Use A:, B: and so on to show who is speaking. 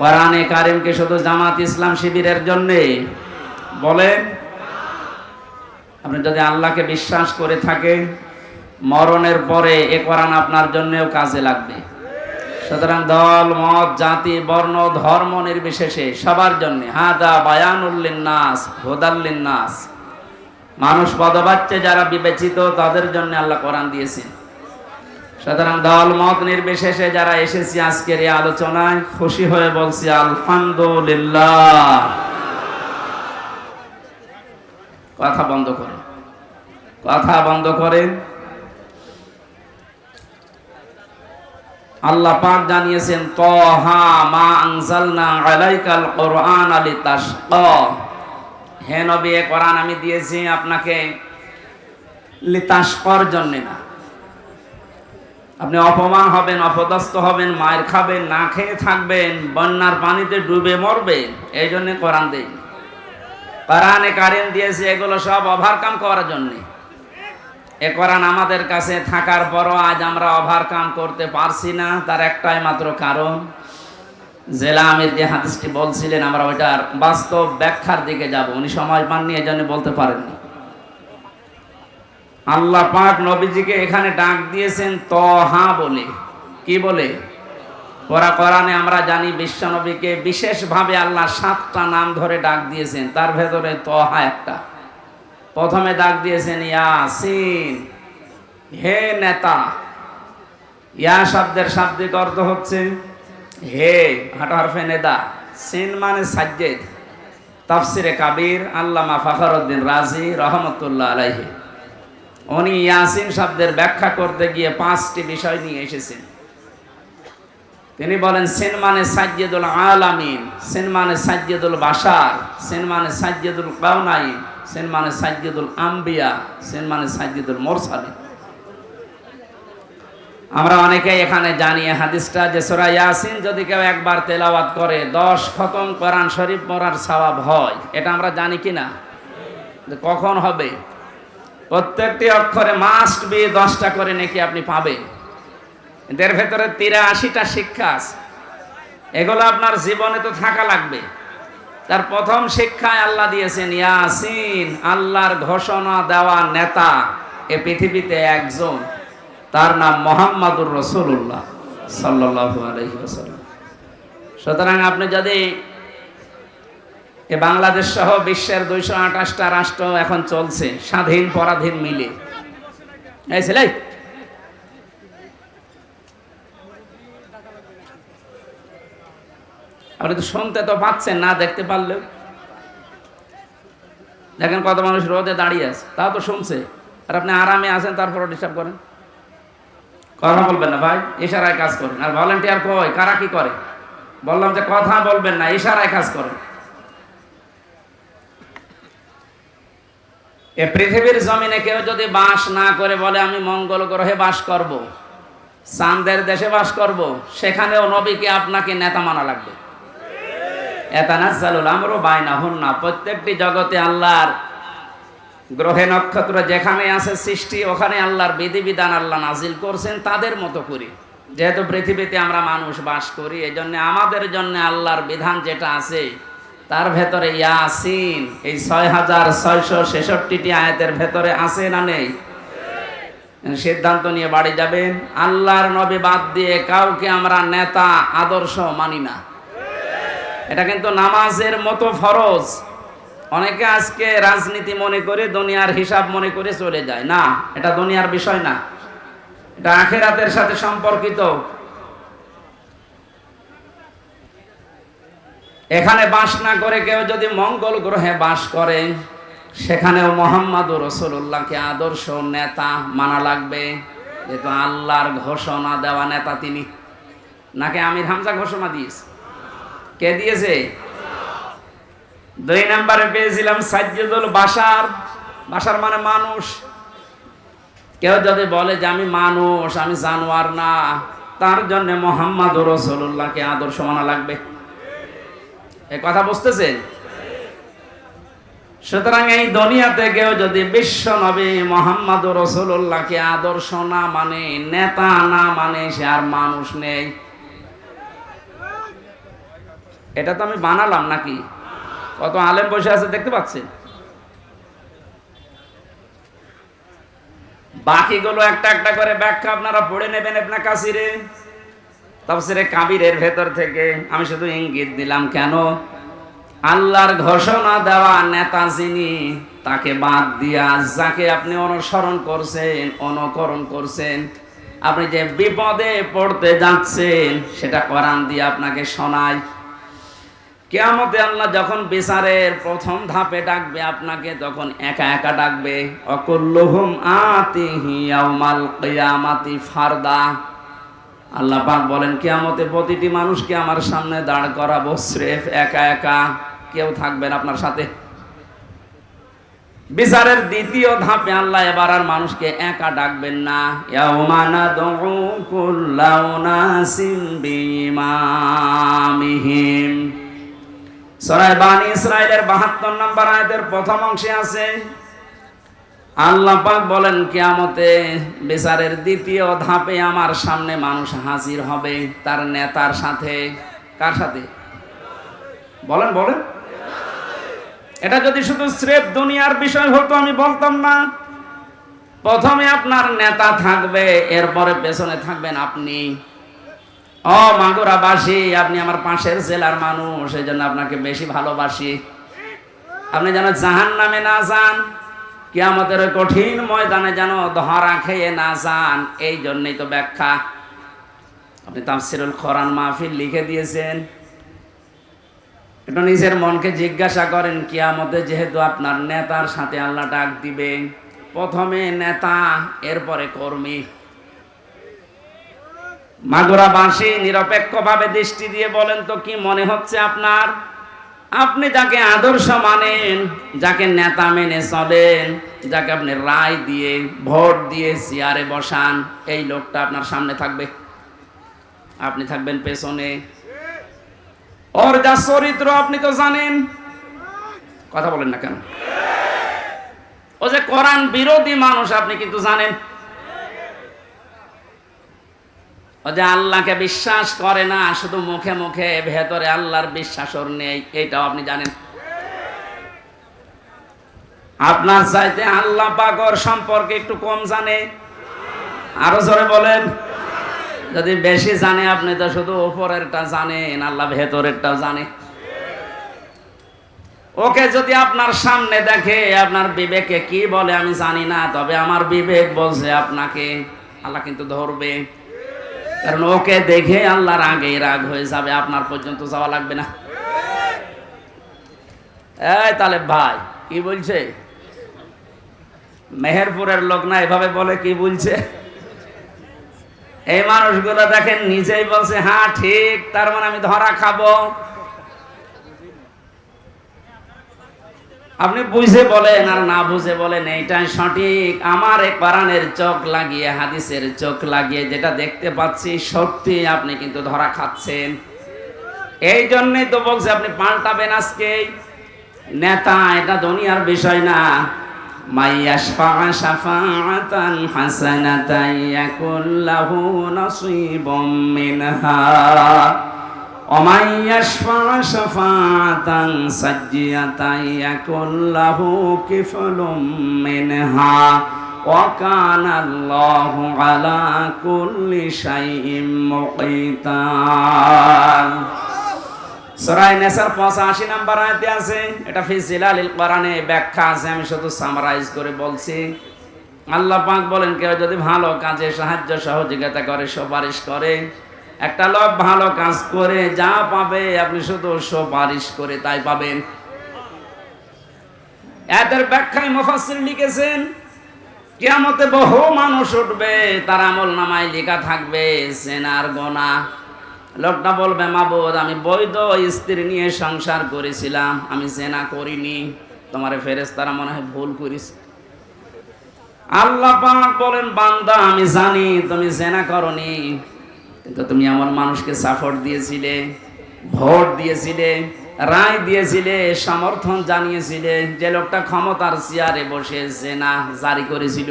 A: কোরআনে কারিমকে শুধু জামাত ইসলাম শিবিরের জন্যে। বলেন, আপনি যদি আল্লাহকে বিশ্বাস করে থাকেন, মরণের পরে এ কোরআন আপনার জন্যও কাজে লাগবে। সুতরাং দল, মত, জাতি, বর্ণ, ধর্ম নির্বিশেষে সবার জন্য, হাদা বায়ানুল্লিন নাস হোদাল্লিন নাস মানুষ পদবাচ্চে যারা বিবেচিত, তাদের জন্য আল্লাহ কোরআন দিয়েছেন। সুতরাং দল মত নির্বিশেষে যারা এসেছি আজকের এই আলোচনায়, খুশি হয়ে বলছি, আলহামদুলিল্লাহ। কথা বন্ধ করে। কথা বন্ধ করেন আল্লাহ পাক জানিয়েছেন, তহা মা আনজালনা আলাইকাল কোরআন আলি তাশকা হে নবী কোরআন আমি দিয়েছি আপনাকে লিতাশকর জন্য না। আপনি অপমান হবেন, অপদস্থ হবেন মায়ের খাবেন, না খেয়ে থাকবেন, বন্যার পানিতে ডুবে মরবেন, এই জন্য কোরআন দেই। কোরআনে কারিম দিয়েছে এগুলো সব ওভারকাম করার জন্যে। এ কোরআন আমাদের কাছে থাকার পরও আজ আমরা ওভারকাম করতে পারছি না, তার একটাই মাত্র কারণ, জেলা আমির যে হাদিসটি বলছিলেন, আমরা ওইটার বাস্তব ব্যাখ্যার দিকে যাব, উনি সময় পাননি, এই জন্য বলতে পারেননি। আল্লাহ পাক নবীজিকে এখানে ডাক দিয়েছেন তহা বলে। কি বলে? পরা কোরআনে আমরা জানি বিশ্বনবীকে বিশেষভাবে আল্লাহ সাতটা নাম ধরে ডাক দিয়েছেন। তার ভেতরে তহা একটা। প্রথমে ডাক দিয়েছেন ইয়াসিন। হে নেতা। ইয়া শব্দের শাব্দিক অর্থ হচ্ছে হে হাটা হরফে নেদা সিন মানে সাজ্জেদ। তাফসিরে কাবির, আল্লামা ফখরুদ্দিন রাজি, রহমতুল্লাহ আলাইহি। উনি ইয়াসিন শব্দের ব্যাখ্যা করতে গিয়ে পাঁচটি বিষয় নিয়ে এসেছেন। তিনি বলেন, সেন মানে সাজ্জেদুল আলামিন, সেন মানে সাজ্জেদুল বাসার সেন মানে সাজ্জেদুল কাউনাইন সেন মানে সাজ্জেদুল আম্বিয়া, সেন মানে সাজ্জেদুল মোরসালিন। আমরা অনেকেই এখানে জানি হাদিসটা যে সোরা ইয়াসিন যদি কেউ একবার তেলাওয়াত করে, দশ খতম কোরআন শরীফ পড়ার সওয়াব হয়। এটা আমরা জানি কি না কখন হবে? প্রত্যেকটি অক্ষরে মাস্ট বি দশটা করে নাকি আপনি পাবেন। এদের ভেতরে তিরাশিটা শিক্ষা আছে। এগুলো আপনার জীবনে তো থাকা লাগবে। তার প্রথম শিক্ষায় আল্লাহ দিয়েছেন, ইয়াসিন, আল্লাহর ঘোষণা দেওয়া নেতা এ পৃথিবীতে একজন। তার নাম মোহাম্মদুর রসুল্লাহ সাল্লাহ সুতরাং আপনি যদি এ বাংলাদেশ সহ বিশ্বের দুইশো আঠাশটা রাষ্ট্র এখন চলছে, স্বাধীন পরাধীন মিলে। আপনি তো শুনতে তো পাচ্ছেন, না দেখতে পারলেও। দেখেন কত মানুষ রোদে দাঁড়িয়ে আছে, তাও তো শুনছে। আর আপনি আরামে আছেন, তারপরও ডিস্টার্ব করেন। কথা বলবেন না ভাই, ইশারায় কাজ করেন। আর ভলেন্টিয়ার কয় কারা কি করে? বললাম যে কথা বলবেন না, ইশারায় কাজ করেন। এ পৃথিবীর জমিনে কেউ যদি বাস না করে বলে, আমি মঙ্গল গ্রহে বাস করব। চাঁদের দেশে বাস করব। সেখানেও নবীকে আপনাকে নেতা মানা লাগবে এতানাজ্জালুল বাইনা প্রত্যেকটি জগতে আল্লাহর গ্রহে নক্ষত্র যেখানে আছে সৃষ্টি, ওখানে আল্লাহর বিধিবিধান আল্লাহ নাজিল করছেন তাদের মতো করি যেহেতু পৃথিবীতে আমরা মানুষ বাস করি এই জন্য আমাদের জন্য আল্লাহর বিধান যেটা আছে তার ভেতরে ইয়াসিন। এই ছয় হাজার ছয়শো ছেষট্টিটি আয়াতের ভেতরে আছে না নেই? সিদ্ধান্ত নিয়ে বাড়ি যাবেন। আল্লাহর নবী বাদ দিয়ে কাউকে আমরা নেতা, আদর্শ মানি না। এটা কিন্তু নামাজের মতো ফরজ। অনেকে আজকে রাজনীতি মনে করে, দুনিয়ার হিসাব মনে করে চলে যায়। না, এটা দুনিয়ার বিষয় না। এটা আখেরাতের সাথে সম্পর্কিত। এখানে বাস না করে কেউ যদি মঙ্গল গ্রহে বাস করে, সেখানেও মোহাম্মদ রসুল্লাহকে আদর্শ নেতা মানা লাগবে। যেহেতু আল্লাহর ঘোষণা দেওয়া নেতা তিনি। নাকি আমির হামজা ঘোষণা দিয়েছে? কে দিয়েছে? দুই নম্বরে পেয়েছিলাম সাজ্জুদুল বাসার বাসার মানে মানুষ। কেউ যদি বলে যে আমি মানুষ, আমি জানোয়ার না, তার জন্য মোহাম্মদ রসুল্লাহকে আদর্শ মানা লাগবে। কথা বুঝতেছেন? সুতরাং এই দুনিয়াতে কেউ যদি বিশ্ব নবী মোহাম্মদ রসুল্লাহকে আদর্শ না মানে নেতা না মানে সে আর মানুষ নেই। এটা তো আমি বানালাম নাকি? কত আলেম বসে আছে দেখতে পাচ্ছেন? বাকিগুলো একটা একটা করে ব্যাখ্যা আপনারা পড়ে নেবেন আপনার কাছিরে তাফসিরে কাবিরের ভেতর থেকে আমি শুধু ইঙ্গিত দিলাম, কেন? আল্লাহর ঘোষণা দেওয়া নেতা যিনি, তাকে বাদ দিয়া যাকে আপনি অনুসরণ করছেন, অনুকরণ করছেন, আপনি যে বিপদে পড়তে যাচ্ছেন, সেটা কোরআন দিয়ে আপনাকে শোনায়। কেয়ামতে আল্লাহ যখন বিচারের প্রথম ধাপে ডাকবে আপনাকে, তখন একা একা ডাকবে, অকুল্লুহুম আতিহি ইয়াউমাল কিয়ামাতি ফারদা। আল্লাহ পাক বলেন, কিয়ামতে প্রতিটি মানুষকে আমার সামনে দাঁড় করাবো স্রেফ একা একা। কেউ থাকবেন আপনার সাথে। বিচারের দ্বিতীয় ধাপে আল্লাহ এবার আর মানুষকে একা ডাকবেন না। সরাই বানি ইসরায়েলের বাহাত্তর নম্বর আয়াতের প্রথম অংশে আছে আল্লাহ পাক বলেন, কিয়ামতে বিচারের দ্বিতীয় ধাপে আমার সামনে মানুষ হাজির হবে। তার নেতার সাথে। কার সাথে? বলেন বলেন। এটা যদি শুধু স্রেফ দুনিয়ার বিষয় হতো, আমি বলতাম না। প্রথমে আপনার নেতা থাকবে, এরপরে পেছনে থাকবেন আপনি। ও মাগুরাবাসী, আপনি আমার পাশের জেলার মানুষ এই জন্য আপনাকে বেশি ভালোবাসি। আপনি যেন জাহান নামে না যান। কিয়ামতের ওই কঠিন ময়দানে যেন ধরা খেয়ে না যান, এই জন্যই তো ব্যাখ্যা। আপনি তাফসিরুল কোরআন মাহফিল লিখে দিয়েছেন। একটু নিজের মনকে জিজ্ঞাসা করেন, কিয়ামতে যেহেতু আপনার নেতার সাথে আল্লাহ ডাক দিবে, প্রথমে নেতা, এরপরে কর্মী। মাগুরাবাসী নিরপেক্ষভাবে দৃষ্টি দিয়ে বলেন তো, কি মনে হচ্ছে আপনার? আপনি যাকে আদর্শ মানেন, যাকে নেতা মেনে চলেন, যাকে আপনি রায় দিয়ে, ভোট দিয়ে চেয়ারে বসান, এই লোকটা আপনার সামনে থাকবে। আপনি থাকবেন পেছনে। ওর যা চরিত্র আপনি তো জানেন। কথা বলেন না কেন? ও যে কোরআন বিরোধী মানুষ, আপনি কিন্তু জানেন। ও যে আল্লাহকে বিশ্বাস করে না, শুধু মুখে মুখে, ভেতরে আল্লাহর বিশ্বাস ওর নেই, এইটাও আপনি জানেন। আপনার চাইতে আল্লাহ পাকর সম্পর্কে একটু কম জানে। আরও জোরে বলেন। যদি বেশি জানে, আপনি তো শুধু উপরেরটা জানেন, আল্লাহ ভেতরেরটা জানে। ওকে যদি আপনার সামনে দেখে, আপনার বিবেকে কি বলে আমি জানি না, তবে আমার বিবেক বলছে আপনাকে, আল্লাহ কিন্তু ধরবে। কারণ ওকে দেখে আল্লাহর আগে রাগ হয়ে যাবে, আপনার পর্যন্ত যাওয়া লাগবে না। এই তাহলে ভাই, কি বলছে? মেহেরপুরের লোক না এভাবে বলে, কি বলছে? এই মানুষগুলো দেখেন, নিজেই বলছে হ্যাঁ ঠিক, তার মানে আমি ধরা খাব। আপনি বুঝে বলেন আর না বুঝে বলেন এইটাই সঠিক। আমার কোরআনের চোখ লাগিয়ে, হাদিসের চোখ লাগিয়ে যেটা দেখতে পাচ্ছি, সত্যি আপনি কিন্তু ধরা খাচ্ছেন। এই জন্যই তো বলছে, আপনি পাল্টাবেন আজকে নেতা, এটা দুনিয়ার বিষয় না। হাসানাতান ومن يشفع شفاعة سجية يكن له كفل منها وكان الله على كل شيء مقيتا সরাই নেসার পঁচাশি নাম্বার আয়তে আছে এটা ফিজিলালিল কোরআনে ব্যাখ্যা আছে আমি শুধু সামারাইজ করে বলছি আল্লাহ পাক বলেন কেউ যদি ভালো কাজে সাহায্য সহযোগিতা করে সুপারিশ করে একটা লোক ভালো কাজ করে, যা পাবে, আপনি শুধু সুপারিশ করে তাই পাবেন। এদের ব্যাখ্যায় মুফাসসির লিখেছেন, কিয়ামতে বহু মানুষ উঠবে, তার আমল নামায় লেখা থাকবে, সেনার গোনা। লোকটা বলবে, মাবুদ, আমি বৈধ স্ত্রী নিয়ে সংসার করেছিলাম, আমি জেনা করিনি। তোমার ফেরেস তারা মনে হয় ভুল করিস আল্লাহ পাক বলেন, বান্দা, আমি জানি তুমি জেনা করনি। কিন্তু তুমি আমার মানুষকে সাপোর্ট দিয়েছিলে, ভোট দিয়েছিলে, রায় দিয়েছিলে, সমর্থন জানিয়েছিলে যে লোকটা ক্ষমতার চেয়ারে বসে না জারি করেছিল।